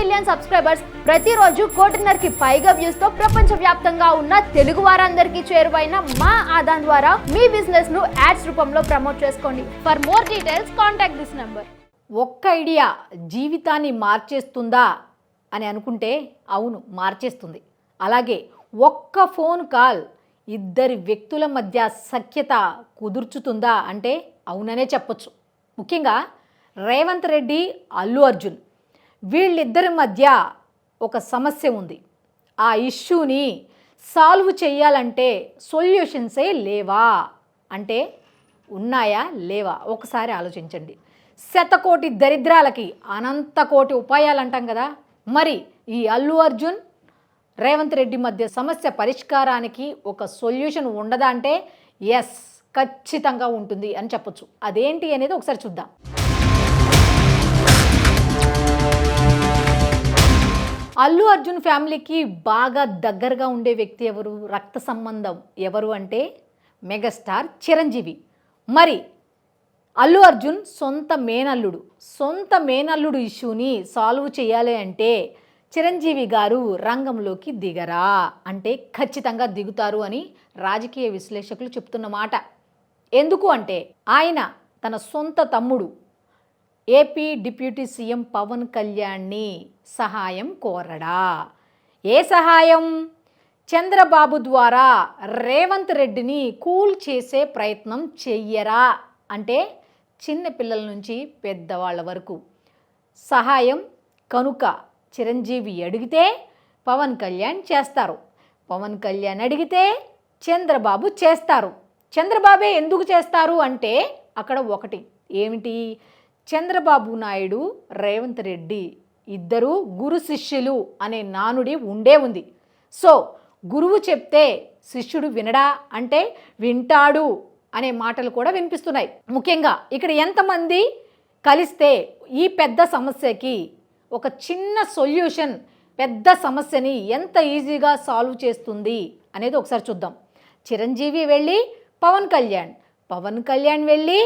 Million subscribers ప్రతిరోజు కోటిన్నరకి పైగా వ్యూస్తో ప్రపంచ వ్యాప్తంగా ఉన్న తెలుగు వారందరికీ చేరువైన మా ఆదాన్ ద్వారా మీ బిజినెస్ను యాడ్స్ రూపంలో ప్రమోట్ చేసుకోండి. For more details contact this number ఒక్క ఐడియా జీవితాన్ని మార్చేస్తుందా అని అనుకుంటే అవును మార్చేస్తుంది. అలాగే ఒక్క ఫోన్ కాల్ ఇద్దరి వ్యక్తుల మధ్య సఖ్యత కుదుర్చుతుందా అంటే అవుననే చెప్పొచ్చు. ముఖ్యంగా రేవంత్ రెడ్డి అల్లు అర్జున్. వీళ్ళిద్దరి మధ్య ఒక సమస్య ఉంది. ఆ ఇష్యూని సాల్వ్ చేయాలంటే సొల్యూషన్సే లేవా? అంటే ఉన్నాయా? లేవా? ఒకసారి ఆలోచించండి. శతకోటి దరిద్రాలకి అనంత కోటి ఉపాయాలు అంటాం కదా. మరి ఈ అల్లు అర్జున్ రేవంత్ రెడ్డి మధ్య సమస్య పరిష్కారానికి ఒక సొల్యూషన్ ఉండదా అంటే ఎస్ ఖచ్చితంగా ఉంటుంది అని చెప్పొచ్చు. అదేంటి అనేది ఒకసారి చూద్దాం. అల్లు అర్జున్ ఫ్యామిలీకి బాగా దగ్గరగా ఉండే వ్యక్తి ఎవరు? రక్త సంబంధం ఎవరు అంటే మెగాస్టార్ చిరంజీవి. మరి అల్లు అర్జున్ సొంత మేనల్లుడు. సొంత మేనల్లుడు ఇష్యూని సాల్వ్ చేయాలి అంటే చిరంజీవి గారు రంగంలోకి దిగరా? అంటే ఖచ్చితంగా దిగుతారు అని రాజకీయ విశ్లేషకులు చెప్తున్నమాట ఎందుకు అంటే ఆయన తన సొంత తమ్ముడు ఏపీ డిప్యూటీ సీఎం పవన్ కళ్యాణ్ని సహాయం కోరడా. ఏ సహాయం? చంద్రబాబు ద్వారా రేవంత్ రెడ్డిని కూల్ చేసే ప్రయత్నం చెయ్యరా? అంటే చిన్న పిల్లల నుంచి పెద్దవాళ్ళ వరకు. సహాయం కనుక చిరంజీవి అడిగితే పవన్ కళ్యాణ్ చేస్తారు. పవన్ కళ్యాణ్ అడిగితే చంద్రబాబు చేస్తారు. చంద్రబాబే ఎందుకు చేస్తారు అంటే అక్కడ ఒకటి. ఏమిటి? చంద్రబాబు నాయుడు రేవంత్ రెడ్డి ఇద్దరు గురు శిష్యులు అనే నానుడి ఉండే ఉంది. సో గురువు చెప్తే శిష్యుడు వినడా? అంటే వింటాడు అనే మాటలు కూడా వినిపిస్తున్నాయి. ముఖ్యంగా ఇక్కడ ఎంతమంది కలిస్తే ఈ పెద్ద సమస్యకి ఒక చిన్న సొల్యూషన్ పెద్ద సమస్యని ఎంత ఈజీగా సాల్వ్ చేస్తుంది అనేది ఒకసారి చూద్దాం. చిరంజీవి వెళ్ళి పవన్ కళ్యాణ్. పవన్ కళ్యాణ్ వెళ్ళి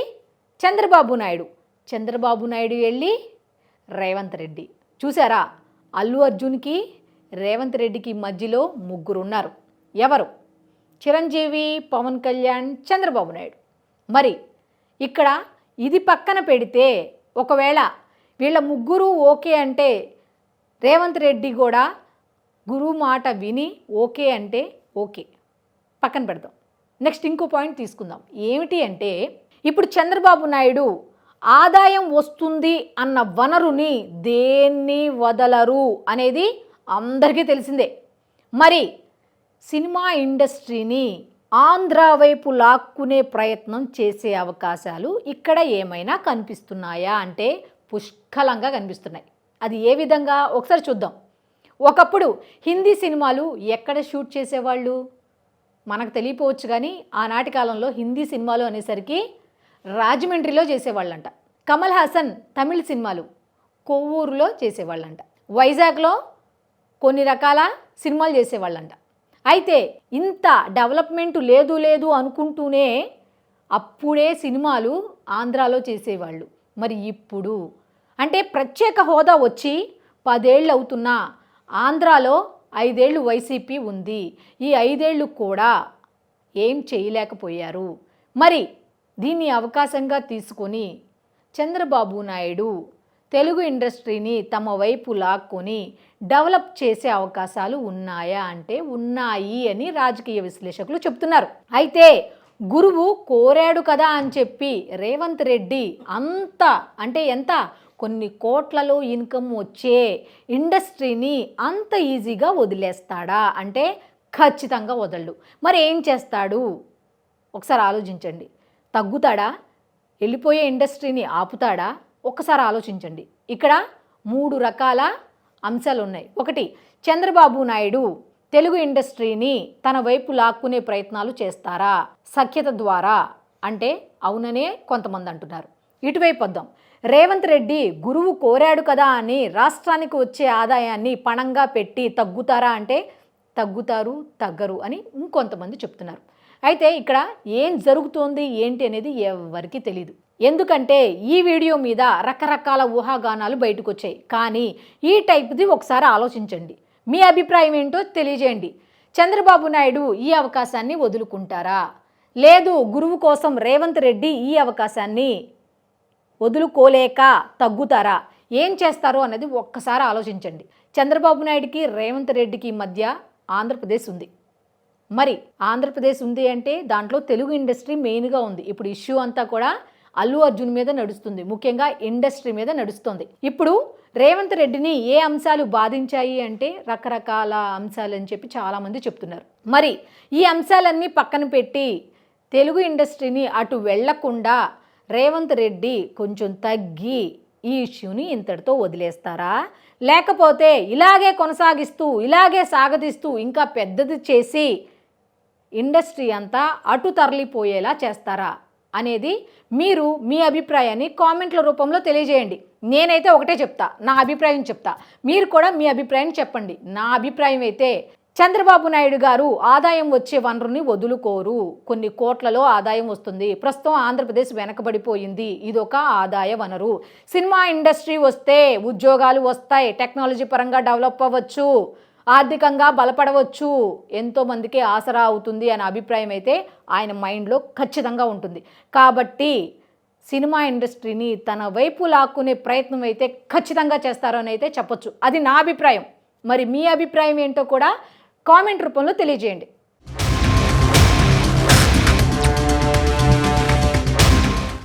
చంద్రబాబు నాయుడు. చంద్రబాబు నాయుడు వెళ్ళి రేవంత్ రెడ్డి. చూసారా? అల్లు అర్జున్కి రేవంత్ రెడ్డికి మధ్యలో ముగ్గురు ఉన్నారు ఎవరు? చిరంజీవి పవన్ కళ్యాణ్ చంద్రబాబు నాయుడు. మరి ఇక్కడ ఇది పక్కన పెడితే ఒకవేళ వీళ్ళ ముగ్గురు ఓకే అంటే రేవంత్ రెడ్డి కూడా గురువు మాట విని ఓకే అంటే ఓకే. పక్కన పెడదాం. నెక్స్ట్ ఇంకో పాయింట్ తీసుకుందాం. ఏమిటి అంటే ఇప్పుడు చంద్రబాబు నాయుడు ఆదాయం వస్తుంది అన్న వనరుని దేన్ని వదలరు అనేది అందరికీ తెలిసిందే. మరి సినిమా ఇండస్ట్రీని ఆంధ్ర వైపు లాక్కునే ప్రయత్నం చేసే అవకాశాలు ఇక్కడ ఏమైనా కనిపిస్తున్నాయా అంటే పుష్కలంగా కనిపిస్తున్నాయి. అది ఏ విధంగా? ఒకసారి చూద్దాం. ఒకప్పుడు హిందీ సినిమాలు ఎక్కడ షూట్ చేసేవాళ్ళు? మనకు తెలియపోవచ్చు కానీ ఆనాటి కాలంలో హిందీ సినిమాలు అనేసరికి రాజమండ్రిలో చేసేవాళ్ళంట. కమల్ హాసన్ తమిళ సినిమాలు కొవ్వూరులో చేసేవాళ్ళంట. వైజాగ్లో కొన్ని రకాల సినిమాలు చేసేవాళ్ళంట. అయితే ఇంత డెవలప్మెంట్ లేదు లేదు అనుకుంటూనే అప్పుడే సినిమాలు ఆంధ్రాలో చేసేవాళ్ళు. మరి ఇప్పుడు అంటే ప్రత్యేక హోదా వచ్చి పదేళ్ళు అవుతున్నా ఆంధ్రాలో ఐదేళ్ళు వైసీపీ ఉంది. ఈ ఐదేళ్ళు కూడా ఏం చేయలేకపోయారు. మరి దీన్ని అవకాశంగా తీసుకొని చంద్రబాబు నాయుడు తెలుగు ఇండస్ట్రీని తమ వైపు లాక్కొని డెవలప్ చేసే అవకాశాలు ఉన్నాయా అంటే ఉన్నాయి అని రాజకీయ విశ్లేషకులు చెప్తున్నారు. అయితే గురువు కోరాడు కదా అని చెప్పి రేవంత్ రెడ్డి అంత అంటే ఎంత? కొన్ని కోట్లలో ఇన్కమ్ వచ్చే ఇండస్ట్రీని అంత ఈజీగా వదిలేస్తాడా అంటే ఖచ్చితంగా వదలడు. మరి ఏం చేస్తాడు? ఒకసారి ఆలోచించండి. తగ్గుతాడా? వెళ్ళిపోయే ఇండస్ట్రీని ఆపుతాడా? ఒక్కసారి ఆలోచించండి. ఇక్కడ మూడు రకాల అంశాలు ఉన్నాయి ఒకటి చంద్రబాబు నాయుడు తెలుగు ఇండస్ట్రీని తన వైపు లాక్కునే ప్రయత్నాలు చేస్తారా? సఖ్యత ద్వారా. అంటే అవుననే కొంతమంది అంటున్నారు. ఇటువైపు వద్దాం. రేవంత్ రెడ్డి గురువు కోరాడు కదా అని రాష్ట్రానికి వచ్చే ఆదాయాన్ని పణంగా పెట్టి తగ్గుతారా అంటే తగ్గుతారు తగ్గరు అని ఇంకొంతమంది చెప్తున్నారు. అయితే ఇక్కడ ఏం జరుగుతోంది ఏంటి అనేది ఎవరికీ తెలియదు ఎందుకంటే ఈ వీడియో మీద రకరకాల ఊహాగానాలు బయటకు వచ్చాయి కానీ ఈ టైప్ది ఒకసారి ఆలోచించండి. మీ అభిప్రాయం ఏంటో తెలియజేయండి. చంద్రబాబు నాయుడు ఈ అవకాశాన్ని వదులుకుంటారా? లేదు గురువు కోసం రేవంత్ రెడ్డి ఈ అవకాశాన్ని వదులుకోలేక తగ్గుతారా? ఏం చేస్తారో అనేది ఒక్కసారి ఆలోచించండి. చంద్రబాబు నాయుడికి రేవంత్ రెడ్డికి మధ్య ఆంధ్రప్రదేశ్ ఉంది. మరి ఆంధ్రప్రదేశ్ ఉంది అంటే దాంట్లో తెలుగు ఇండస్ట్రీ మెయిన్గా ఉంది. ఇప్పుడు ఇష్యూ అంతా కూడా అల్లు అర్జున్ మీద నడుస్తుంది. ముఖ్యంగా ఇండస్ట్రీ మీద నడుస్తుంది. ఇప్పుడు రేవంత్ రెడ్డిని ఏ అంశాలు బాధించాయి అంటే రకరకాల అంశాలు అని చెప్పి చాలామంది చెప్తున్నారు. మరి ఈ అంశాలన్నీ పక్కన పెట్టి తెలుగు ఇండస్ట్రీని అటు వెళ్ళకుండా రేవంత్ రెడ్డి కొంచెం తగ్గి ఈ ఇష్యూని ఇంతటితో వదిలేస్తారా? లేకపోతే ఇలాగే కొనసాగిస్తూ ఇలాగే సాగదీస్తూ ఇంకా పెద్దది చేసి ఇండస్ట్రీ అంతా అటు తరలిపోయేలా చేస్తారా? అనేది మీరు మీ అభిప్రాయాన్ని కామెంట్ల రూపంలో తెలియజేయండి. నేనైతే ఒకటే చెప్తా నా అభిప్రాయం చెప్తా. మీరు కూడా మీ అభిప్రాయం చెప్పండి. నా అభిప్రాయం అయితే చంద్రబాబు నాయుడు గారు ఆదాయం వచ్చే వనరుని వదులుకోరు. కొన్ని కోట్లలో ఆదాయం వస్తుంది. ప్రస్తుతం ఆంధ్రప్రదేశ్ వెనకబడిపోయింది. ఇదొక ఆదాయ వనరు. సినిమా ఇండస్ట్రీ వస్తే ఉద్యోగాలు వస్తాయి. టెక్నాలజీ పరంగా డెవలప్ అవ్వచ్చు. ఆర్థికంగా బలపడవచ్చు. ఎంతోమందికి ఆసరా అవుతుంది అనే అభిప్రాయం అయితే ఆయన మైండ్లో ఖచ్చితంగా ఉంటుంది. కాబట్టి సినిమా ఇండస్ట్రీని తన వైపు లాక్కునే ప్రయత్నం అయితే ఖచ్చితంగా చేస్తారని అయితే చెప్పొచ్చు. అది నా అభిప్రాయం. మరి మీ అభిప్రాయం ఏంటో కూడా కామెంట్ రూపంలో తెలియజేయండి.